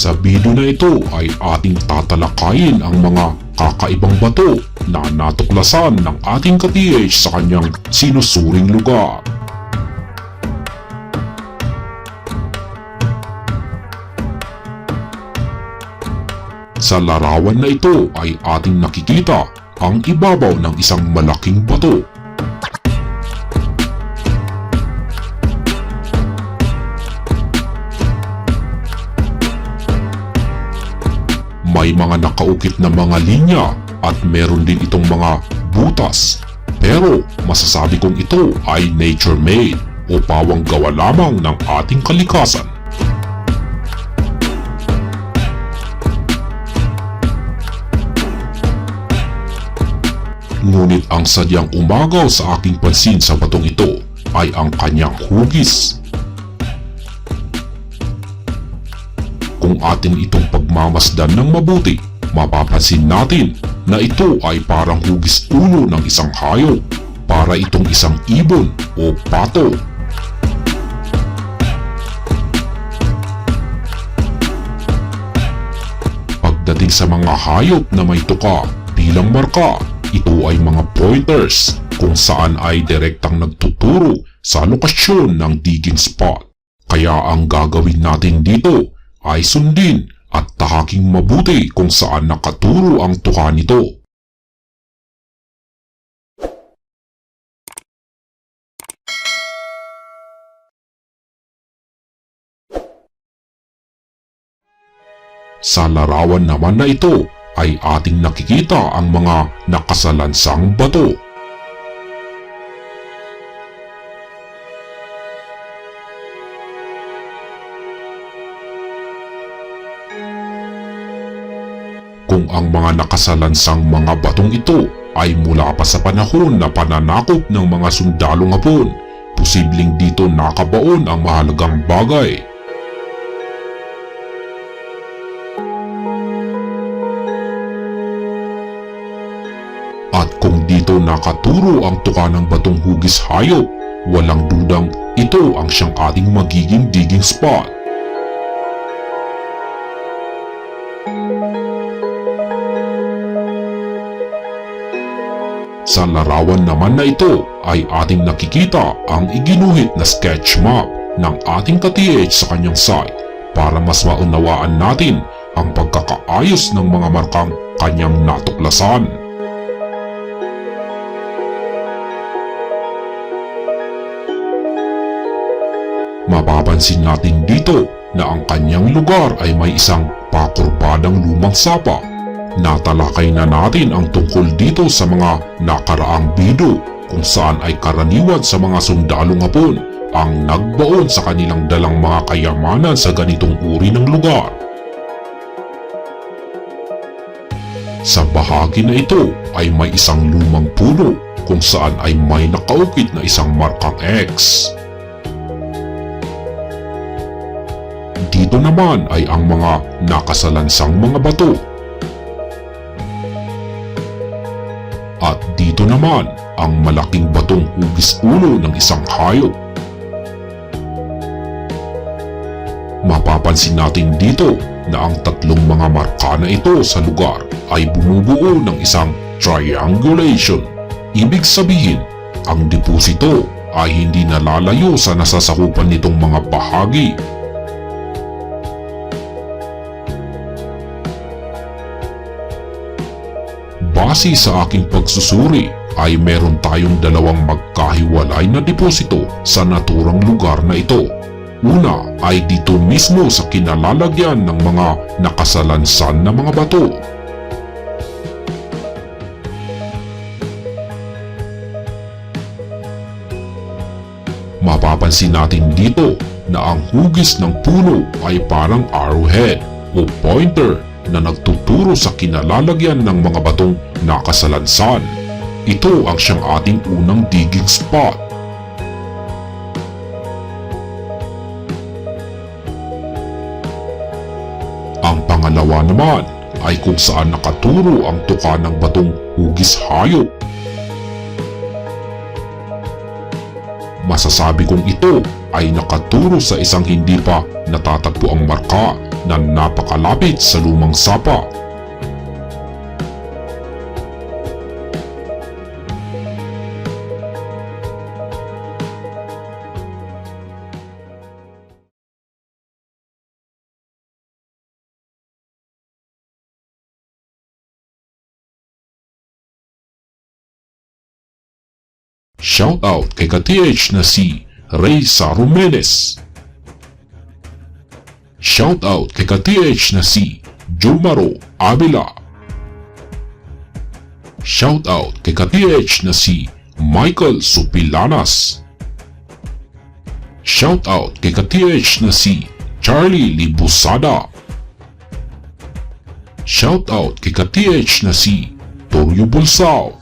Sa video na ito ay ating tatalakayin ang mga kakaibang bato na natuklasan ng ating ka-TH sa kanyang sinusuring lugar. Sa larawan na ito ay ating nakikita ang ibabaw ng isang malaking bato. May mga nakaukit na mga linya at meron din itong mga butas. Pero masasabi kong ito ay nature-made o pawang gawa lamang ng ating kalikasan. Ngunit ang sadyang umagaw sa aking pansin sa batong ito ay ang kanyang hugis. Kung atin itong pagmamasdan ng mabuti, mapapansin natin na ito ay parang hugis ulo ng isang hayop para itong isang ibon o pato. Pagdating sa mga hayop na may tuka bilang marka, ito ay mga pointers kung saan ay direktang nagtuturo sa lokasyon ng digging spot. Kaya ang gagawin natin dito ay sundin at tahaking mabuti kung saan nakaturo ang tuka nito. Sa larawan naman na ito ay ating nakikita ang mga nakasalansang bato. Kung ang mga nakasalansang mga batong ito ay mula pa sa panahon na pananakop ng mga sundalong hapon, posibleng dito nakabaon ang mahalagang bagay. At kung dito nakaturo ang tuka ng batong hugis hayop, walang dudang ito ang siyang ating magiging digging spot. Sa larawan naman na ito ay ating nakikita ang iginuhit na sketch map ng ating ka-TH sa kanyang site para mas maunawaan natin ang pagkakaayos ng mga markang kanyang natuklasan. Mapapansin natin dito na ang kanyang lugar ay may isang pakurbadang lumang sapa. Natalakay na natin ang tungkol dito sa mga nakaraang bido kung saan ay karaniwan sa mga sundalong hapon ang nagbaon sa kanilang dalang mga kayamanan sa ganitong uri ng lugar. Sa bahagi na ito ay may isang lumang puno kung saan ay may nakaukit na isang markang X. Dito naman ay ang mga nakasalansang mga bato. At dito naman ang malaking batong hugis ulo ng isang hayop. Mapapansin natin dito na ang tatlong mga marka na ito sa lugar ay bumubuo ng isang triangulation. Ibig sabihin, ang deposito ay hindi nalalayo sa nasasakupan nitong mga bahagi Base sa aking pagsusuri ay meron tayong dalawang magkahiwalay na deposito sa naturang lugar na ito. Una ay dito mismo sa kinalalagyan ng mga nakasalansan na mga bato. Mapapansin natin dito na ang hugis ng puno ay parang arrowhead o pointer na nagtuturo sa kinalalagyan ng mga batong nakasalansan. Ito ang siyang ating unang digging spot. Ang pangalawa naman ay kung saan nakaturo ang tuka ng batong hugis hayop. Masasabi kong ito ay nakaturo sa isang hindi pa natatagpo ang marka na napakalapit sa lumang sapa. Shoutout kay ka-TH na si Reysa Rumenes. Shoutout kay ka-TH na si Jumaro Avila. Shoutout kay ka-TH na si Michael Supilanas. Shoutout kay ka-TH na si Charlie Libusada. Shoutout kay ka-TH na si Toryo Bulsao.